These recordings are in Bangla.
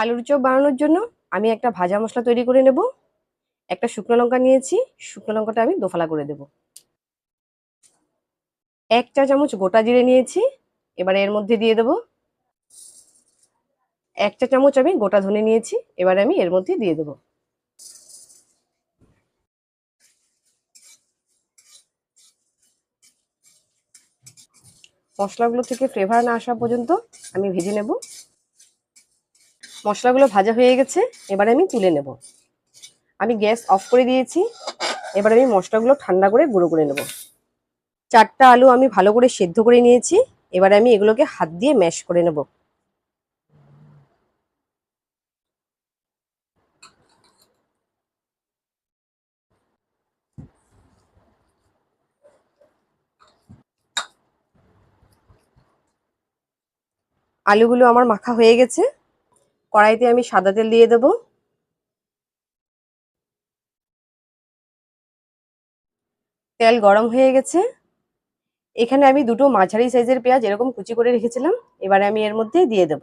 আলুর চপ বানানোর জন্য আমি একটা ভাজা মশলা তৈরি করে নেব। একটা শুকনো লঙ্কা নিয়েছি, শুকনো লঙ্কাটা আমি দোফালা করে দেব। এক চা চামচ গোটা জিরে নিয়েছি, এবারে এর মধ্যে দিয়ে দেব। এক চা চামচ আমি গোটা ধনে নিয়েছি, এবারে আমি এর মধ্যে দিয়ে দেব। মশলাগুলো থেকে ফ্লেভার না আসা পর্যন্ত আমি ভেজে নেব। মশলাগুলো ভাজা হয়ে গেছে, এবারে আমি তুলে নেব। আমি গ্যাস অফ করে দিয়েছি, এবার আমি মশলাগুলো ঠান্ডা করে গুঁড়ো করে নেব। চারটা আলু আমি ভালো করে সেদ্ধ করে নিয়েছি, এবারে আমি এগুলোকে হাত দিয়ে ম্যাশ করে নেব। আলুগুলো আমার মাখা হয়ে গেছে। কড়াইতে আমি সাদা তেল দিয়ে দেব। তেল গরম হয়ে গেছে। এখানে আমি দুটো মাঝারি সাইজের পেঁয়াজ এরকম কুচি করে রেখেছিলাম, এবারে আমি এর মধ্যে দিয়ে দেব।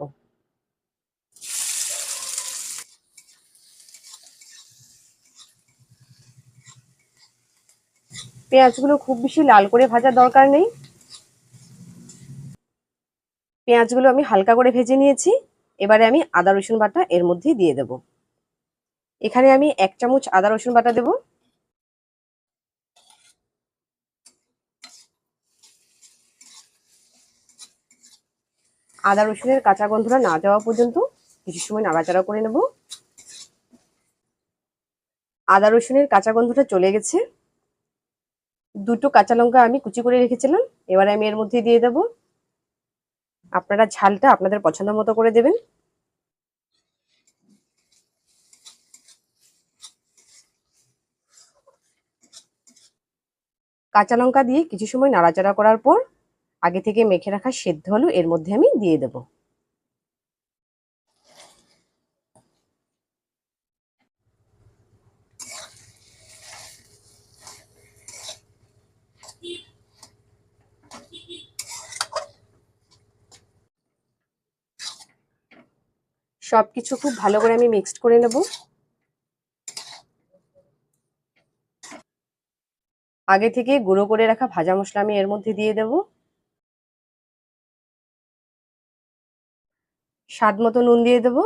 পেঁয়াজগুলো খুব বেশি লাল করে ভাজার দরকার নেই। পেঁয়াজগুলো আমি হালকা করে ভেজে নিয়েছি। এবারে আমি আদা, রসুন বাটা এর মধ্যে দিয়ে দেব। এখানে আমি এক চামচ আদা, রসুন বাটা দেব। আদা, রসুনের কাঁচা গন্ধটা না যাওয়া পর্যন্ত কিছু সময় নাড়াচাড়া করে নেব। আদা, রসুনের কাঁচা গন্ধটা চলে গেছে। দুটো কাঁচা লঙ্কা আমি কুচি করে রেখেছিলাম। এবারে আমি এর মধ্যে দিয়ে দেব। আপনারা ঝালটা আপনাদের পছন্দ মতো করে দেবেন। কাঁচা লঙ্কা দিয়ে কিছু সময় নাড়াচাড়া করার পর আগে থেকে মেখে রাখা সেদ্ধ আলু এর মধ্যে আমি দিয়ে দেব। সব কিছু খুব ভালো করে আমি মিক্সড করে নেব। আগে থেকে গুঁড়ো করে রাখা ভাজা মশলা আমি এর মধ্যে দিয়ে দেব। স্বাদ মতো নুন দিয়ে দেব।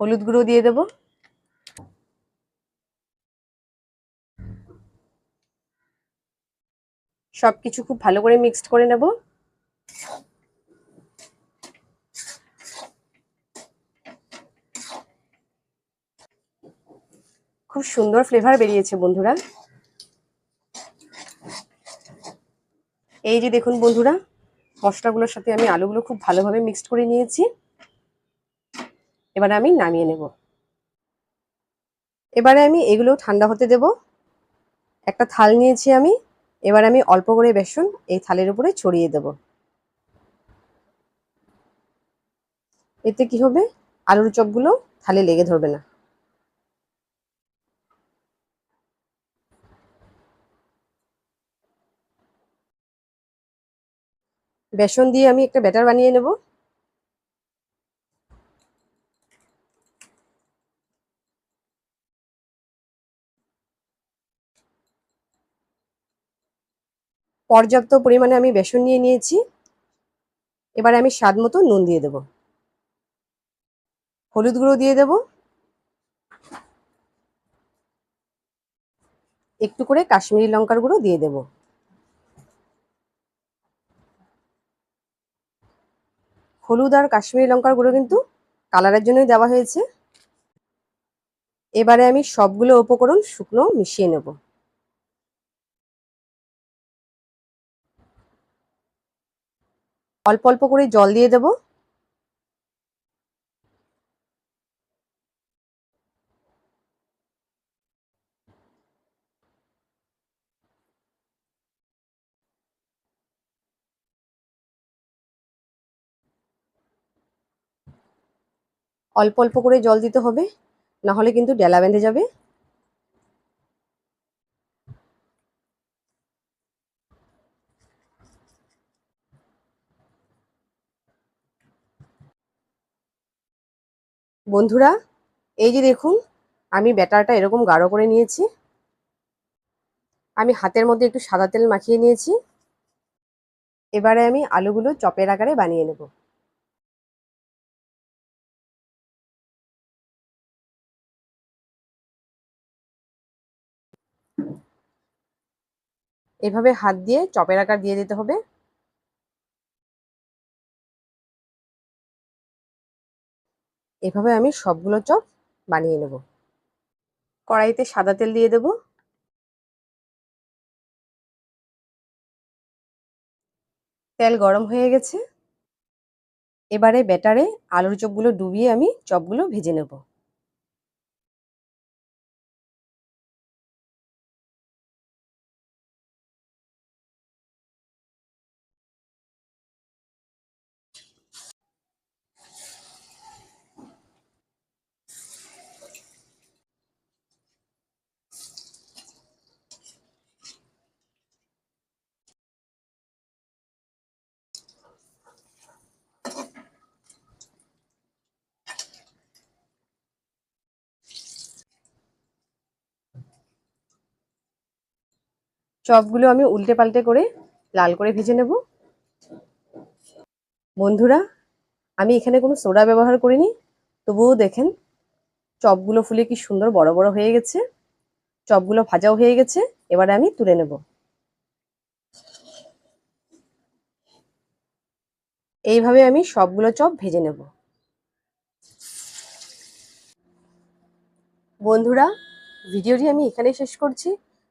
হলুদ গুঁড়ো দিয়ে দেব। সব কিছু খুব ভালো করে মিক্সড করে নেব। খুব সুন্দর ফ্লেভার বেরিয়েছে, বন্ধুরা। এই যে দেখুন, বন্ধুরা, মশলাগুলোর সাথে আমি আলুগুলো খুব ভালোভাবে মিক্সড করে নিয়েছি। এবারে আমি নামিয়ে নেব। এবারে আমি এগুলো ঠান্ডা হতে দেব। একটা থাল নিয়েছি আমি। এবার আমি অল্প করে বেসন এই থালের উপরে ছড়িয়ে দেব। এতে কি হবে? আলুর চপগুলো থালে লেগে ধরবে না। বেসন দিয়ে আমি একটা ব্যাটার বানিয়ে নেব। পর্যাপ্ত পরিমাণে আমি বেসন নিয়ে নিয়েছি। এবার আমি স্বাদ মতো নুন দিয়ে দেব। হলুদ গুঁড়ো দিয়ে দেব। একটু করে কাশ্মীরি লঙ্কার গুঁড়ো দিয়ে দেবো। হলুদ আর কাশ্মীরি লঙ্কার গুঁড়ো কিন্তু কালারের জন্যই দেওয়া হয়েছে। এবারে আমি সবগুলো উপকরণ শুকনো মিশিয়ে নেব। অল্প অল্প করে জল দিয়ে দেব। অল্প অল্প করে জল দিতে হবে না হলে কিন্তু ডেলা বেঁধে যাবে। বন্ধুরা, এই যে দেখুন, আমি ব্যাটারটা এরকম গাঢ় করে নিয়েছি। আমি হাতের মধ্যে একটু সাদা তেল মাখিয়ে নিয়েছি। এবারে আমি আলুগুলো চপের আকারে বানিয়ে নেব। এভাবে হাত দিয়ে চপের আকার দিয়ে দিতে হবে। এভাবে আমি সবগুলো চপ বানিয়ে নেব। কড়াইতে সাদা তেল দিয়ে দেব। তেল গরম হয়ে গেছে। এবারে ব্যাটারে আলুর চপগুলো ডুবিয়ে আমি চপগুলো ভেজে নেব। চপগুলো আমি উল্টে পাল্টে করে লাল করে ভেজে নেব। বন্ধুরা, আমি এখানে কোনো সোডা ব্যবহার করিনি। তবুও দেখেন, চপগুলো ফুলে কি সুন্দর বড় বড় হয়ে গেছে। চপগুলো ভাজাও হয়ে গেছে, এবারে আমি তুলে নেব। এইভাবে আমি সবগুলো চপ ভেজে নেব। বন্ধুরা, ভিডিওটি আমি এখানেই শেষ করছি।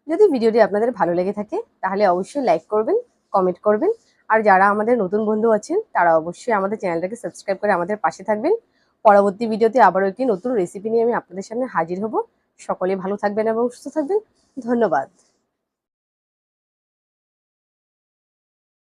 যদি ভিডিওটি আপনাদের ভালো লেগে থাকে, তাহলে অবশ্যই লাইক করবেন কমেন্ট করবেন। আর যারা আমাদের নতুন বন্ধু আছেন, তারা অবশ্যই আমাদের চ্যানেলটাকে সাবস্ক্রাইব করে আমাদের পাশে থাকবেন। পরবর্তী ভিডিওতে আবারও একটি নতুন রেসিপি নিয়ে আমি আপনাদের সামনে হাজির হব। সকলে ভালো থাকবেন এবং সুস্থ থাকবেন। ধন্যবাদ।